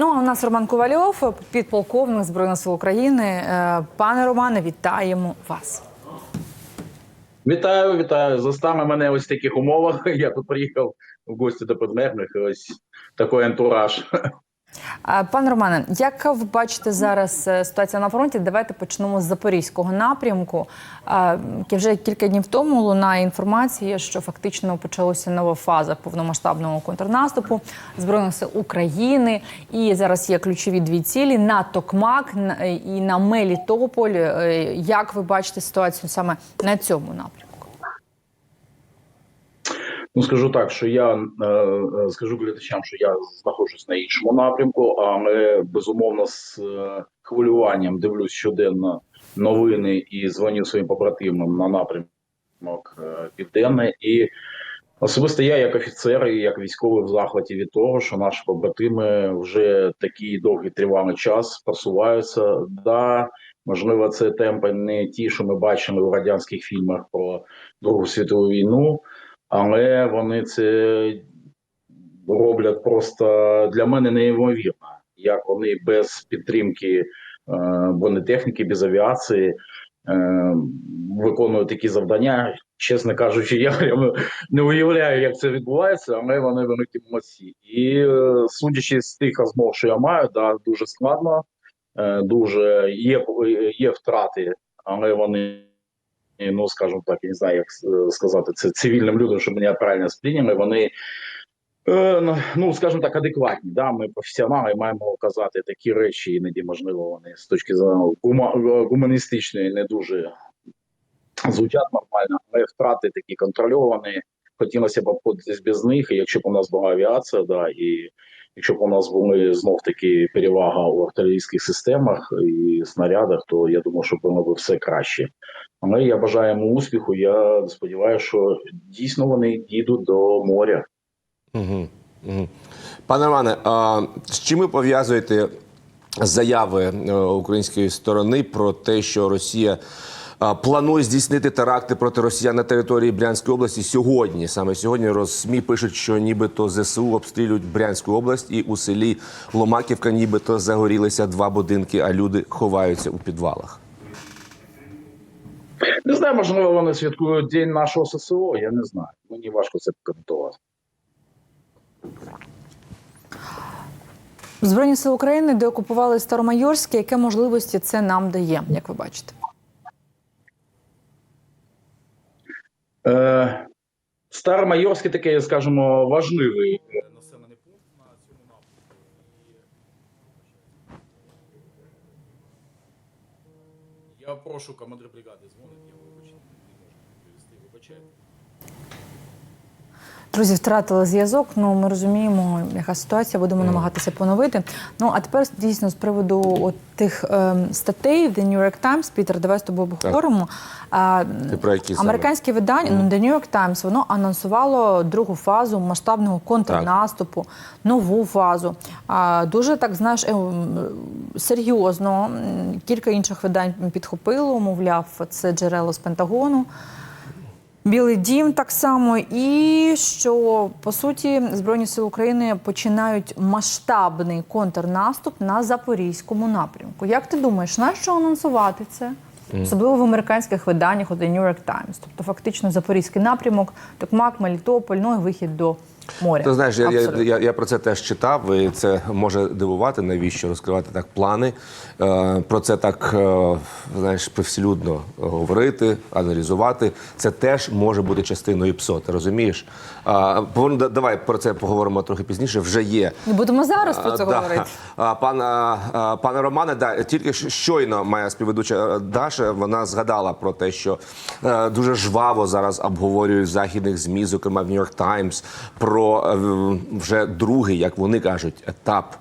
Ну а у нас Роман Ковальов, підполковник Збройних сил України. Е, Пане Романе, вітаємо вас. Вітаю, вітаю. Застами мене ось в таких умовах. Я тут приїхав в гості до підмерних. Ось такий антураж. Пане Романе, як ви бачите зараз е, ситуація на фронті? Давайте почнемо з запорізького напрямку. Вже кілька днів тому лунає інформація, що фактично почалася нова фаза повномасштабного контрнаступу збройних сил України. І зараз є ключові дві цілі на Токмак і на Мелітополь. Е, Як ви бачите ситуацію саме на цьому напрямку? Ну скажу так, що я е, е, скажу глядачам, що я знаходжусь на іншому напрямку, але безумовно з е, хвилюванням дивлюсь щоденно новини і дзвоню своїм побратимам на напрямок е, південний. І особисто я, як офіцер і як військовий в захваті від того, що наші побратими вже такий довгий тривалий час просуваються. Да, можливо, це темпи не ті, що ми бачили в радянських фільмах про Другу світову війну але вони це роблять просто для мене неймовірно, як вони без підтримки е, бронетехніки, без авіації е, виконують такі завдання. Чесно кажучи, я прямо не уявляю, як це відбувається, але вони великі молодці. І е, судячи з тих розмов, що я маю, да, дуже складно, дуже є, є втрати, але вони ну скажімо так, я не знаю, як е, сказати це цивільним людям, щоб мене правильно сприйняли. Вони е, ну, ну скажімо так, адекватні. Да? Ми професіонали маємо казати такі речі, іноді можливо вони з точки зору гуманістичної не дуже звучать нормально, але втрати такі контрольовані. Хотілося б обходитись без них. І якщо б у нас була авіація, да, і якщо б у нас були знов таки перевага у артилерійських системах і снарядах, то я думаю, що було б все краще. Але я бажаю йому успіху. Я сподіваюся, що дійсно вони дійдуть до моря. Угу. Угу. Пане Романе, а з чим ви пов'язуєте заяви е, української сторони про те, що Росія планує здійснити теракти проти росіян на території Брянської області сьогодні? Саме сьогодні РосМІ пишуть, що нібито ЗСУ обстрілюють Брянську область, і у селі Ломаківка нібито загорілися два будинки, а люди ховаються у підвалах. Не знаю, можливо, вони святкують день нашого ССО. Я не знаю. Мені важко це коментувати. Збройні сили України деокупували Старомайорське. Яке можливості це нам дає, як ви бачите? Старомайорський такий, скажімо, важливий е. Я прошу командир бригади дзвонить, я вибачте, не можу відповісти, вибачайте. Друзі, втратили зв'язок. Ну ми розуміємо, яка ситуація. Будемо намагатися поновити. Ну а тепер дійсно з приводу от тих ем, статей в The New York Times, Пітер, давай з тобою обговоримо. А, Ти про які саме? Американське видання ну, The New York Times, воно анонсувало другу фазу масштабного контрнаступу, нову фазу. А, дуже так знаєш ем, серйозно. Кілька інших видань підхопило, мовляв, це джерело з Пентагону. Білий дім так само, і що по суті Збройні сили України починають масштабний контрнаступ на запорізькому напрямку. Як ти думаєш, нащо анонсувати це? Особливо в американських виданнях, от The New York Times. Тобто, фактично, запорізький напрямок, Токмак, Мелітополь, ну і вихід до моря. Ти знаєш, я, я, я, я про це теж читав, і це може дивувати, навіщо розкривати так плани. Е, про це так е, знаєш, привселюдно говорити, аналізувати. Це теж може бути частиною ПСО, ти розумієш? А, повинен- давай про це поговоримо трохи пізніше. Вже є. І будемо зараз про це А, говорити. А, Пан, а, а, пане Романе, да, тільки щойно моя співведуча е, Даша вона згадала про те, що е, дуже жваво зараз обговорюють в західних змі, зокрема в Нью-Йорк Таймс, про е, вже другий, як вони кажуть, етап.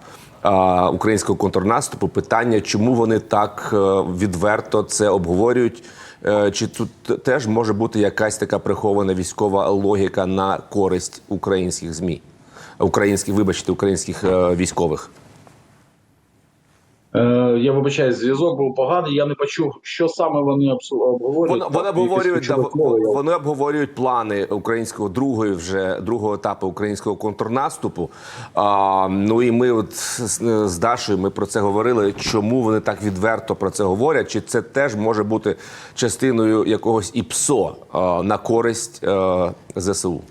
Українського контрнаступу питання, чому вони так е, відверто це обговорюють? Е, Чи тут теж може бути якась така прихована військова логіка на користь українських змі, українських, вибачте, українських військових? Е, я вибачаю, зв'язок був поганий. Я не почув, що саме вони обговорюють. Вони, вони обговорюють да, вони обговорюють плани українського другої вже другого етапу українського контрнаступу. А, ну і ми, от з, з Дашою, ми про це говорили. Чому вони так відверто про це говорять? Чи це теж може бути частиною якогось ІПСО а, на користь а, ЗСУ?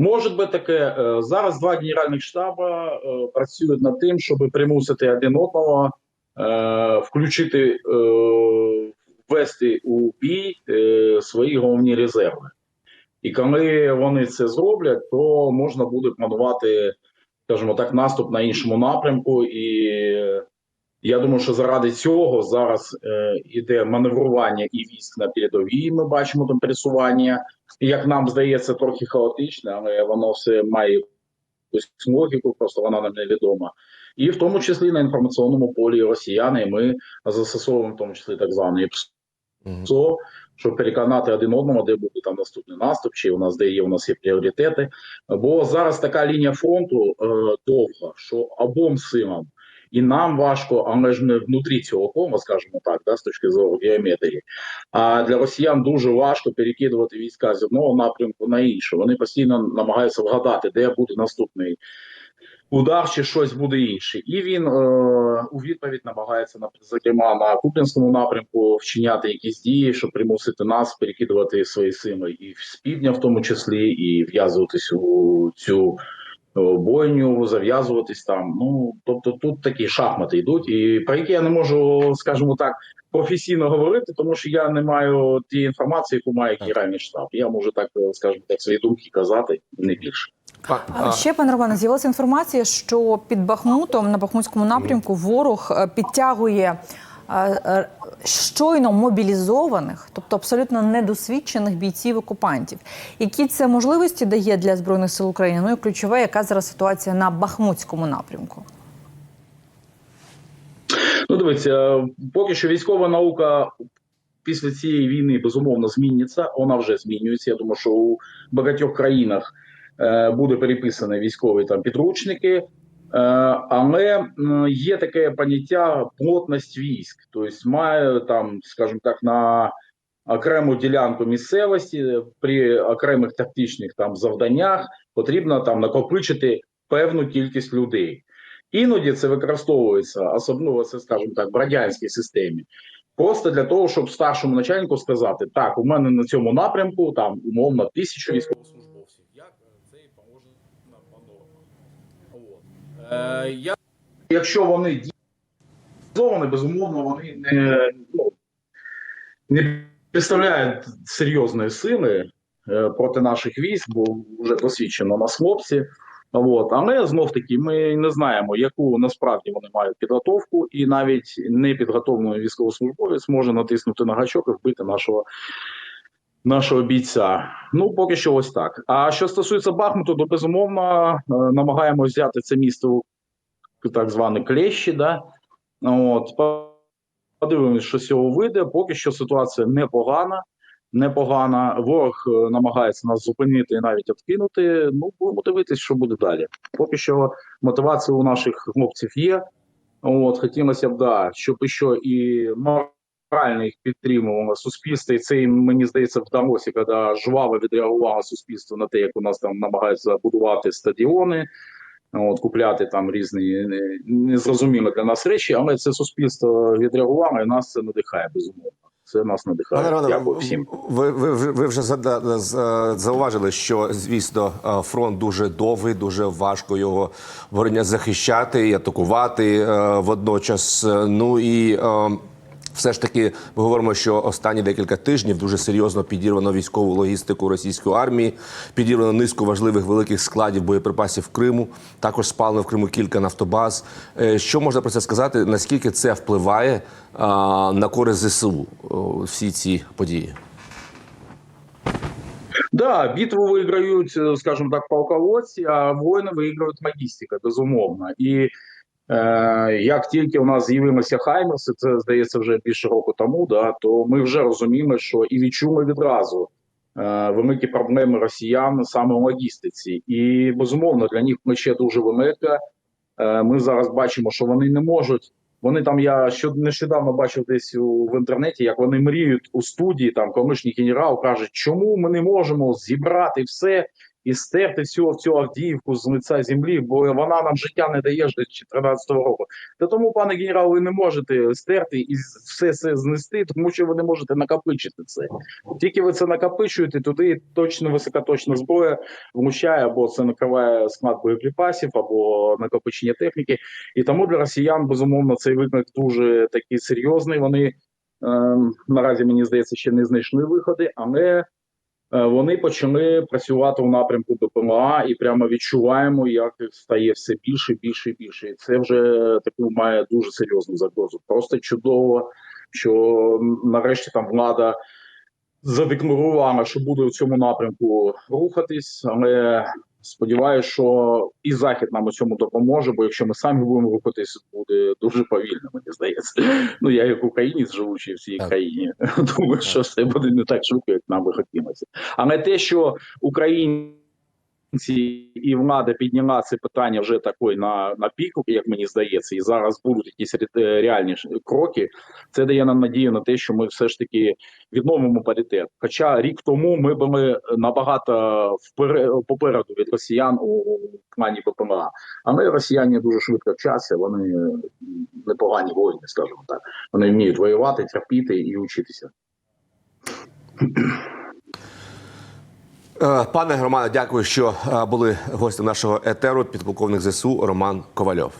Може би таке Е, зараз. Два генеральних штаба е, працюють над тим, щоб примусити один одного е, включити, ввести у бій свої головні резерви. І коли вони це зроблять, то можна буде планувати, скажімо так, наступ на іншому напрямку. І я думаю, що заради цього зараз іде маневрування і військ на передовій. Ми бачимо там пересування як нам здається, трохи хаотичне, але воно все має якусь логіку, просто вона нам невідома. І в тому числі на інформаційному полі росіяни ми застосовуємо в тому числі так званий ПСО, щоб переконати один одного, де буде там наступний наступ, чи у нас де є у нас є пріоритети. Бо зараз така лінія фронту е, довга, що обом силам. І нам важко, але ж ми внутрі цього кома, скажімо так, да, з точки зору геометрії. А для росіян дуже важко перекидувати війська з одного напрямку на інший. Вони постійно намагаються вгадати, де буде наступний удар, чи щось буде інше. І він е, у відповідь намагається на зокрема на Куп'янському напрямку вчиняти якісь дії, щоб примусити нас перекидувати свої сили і з півдня, в тому числі, і в'язуватись у цю бойню, зав'язуватись там. Ну тобто тут такі шахмати йдуть, і про які я не можу, скажімо так, професійно говорити, тому що я не маю тієї інформації, яку має генеральний штаб. Я можу так, е, скажімо так, свої думки казати не більше. А, А а, ще, пане Романе, з'явилася інформація, що під Бахмутом на Бахмутському напрямку ворог е, підтягує е, е, щойно мобілізованих, тобто абсолютно недосвідчених бійців окупантів. Які це можливості дає для збройних сил України? Ну і ключове, яка зараз ситуація на Бахмутському напрямку? Ну, дивіться, поки що військова наука після цієї війни безумовно зміниться. Вона вже змінюється. Я думаю, що у багатьох країнах е, буде переписані військові там підручники. Е, але є таке поняття плотність військ, тобто має там, скажімо так, на окрему ділянку місцевості при окремих тактичних там завданнях потрібно там накопичити певну кількість людей. Іноді це використовується, особливо це, скажімо так, в радянській системі. Просто для того, щоб старшому начальнику сказати, так, у мене на цьому напрямку там умовно тисячу військовослужбовців. Як це і положено по нормам. От. Е, я... Якщо вони діяльні, безумовно, вони не, ну, не представляють серйозної сили е, проти наших військ, бо вже посвідчено нас хлопці. От. Але знов таки ми не знаємо, яку насправді вони мають підготовку, і навіть непідготовлений військовослужбовець може натиснути на гачок і вбити нашого, нашого бійця. Ну, поки що ось так. А що стосується Бахмуту, то безумовно е, намагаємося взяти це місто у так звані клещі. Да? От. Подивимось, що з цього вийде. Поки що ситуація непогана непогана. Ворог е, намагається нас зупинити і навіть відкинути. Ну будемо дивитись, що буде далі. Поки що мотивація у наших хлопців є. От хотілося б, да, щоб ще і морально їх підтримувало суспільство. І це їм, мені здається вдалося, коли жваво відреагувало суспільство на те, як у нас там намагаються будувати стадіони. От купляти там різні незрозумілі для нас речі, але це суспільство відреагувало і нас це надихає безумовно. Це нас надихає. Романе, Дякую всім. ви, ви, ви вже зауважили, що звісно е, фронт дуже довгий, дуже важко його обороня захищати і атакувати е, водночас. Е, Ну і все ж таки ми говоримо, що останні декілька тижнів дуже серйозно підірвано військову логістику російської армії, підірвано низку важливих великих складів боєприпасів Криму. Також спалено в Криму кілька нафтобаз. Е, Що можна про це сказати? Наскільки це впливає на користь ЗСУ? Всі ці події? Да, битву виграють, е, скажімо так, полководці, а воїни виграють логістика, безумовно. І як тільки у нас з'явилися Хаймерси, це здається вже більше року тому, да, то ми вже розуміємо, що і відчули відразу е, великі проблеми росіян саме в логістиці. І безумовно для них плече дуже велике. Е, Ми зараз бачимо, що вони не можуть. Вони там, я що нещодавно бачив десь у в інтернеті, як вони мріють у студії. Там колишній генерал каже, чому ми не можемо зібрати все і стерти всю цю Авдіївку з лиця землі, бо вона нам життя не дає до 2014 року. Та тому, пане генерал, ви не можете стерти і все це знести, тому що ви не можете накопичити це. Тільки ви це накопичуєте, туди точно високоточна зброя влучає, або це накриває склад боєприпасів, або накопичення техніки. І тому для росіян безумовно цей виклик дуже такий серйозний. Вони ем, наразі мені здається ще не знайшли виходи, але е, вони почали працювати у напрямку ДПМА, і прямо відчуваємо, як стає все більше, більше і більше. І це вже таку має дуже серйозну загрозу. Просто чудово, що нарешті там влада задекларувала, що буде у цьому напрямку рухатись, але сподіваюся, що і захід нам у цьому допоможе. Бо якщо ми самі будемо рухатись, буде дуже повільно. Мені здається. Ну я як українець, живучий в цій Так. країні, думаю, що все буде не так швидко, як нам би хотілося. Але те, що українці і влада підняла це питання вже такої на, на піку, як мені здається, і зараз будуть якісь реальні кроки. Це дає нам надію на те, що ми все ж таки відновимо паритет. Хоча рік тому ми були набагато впере- попереду від росіян у плані БПМА. Але росіяни дуже швидко вчаться, вони непогані воїни, скажімо так. Вони вміють воювати, терпіти і вчитися. Е, Пане Романе, дякую, що е, були гостем нашого етеру. Підполковник ЗСУ Роман Ковальов.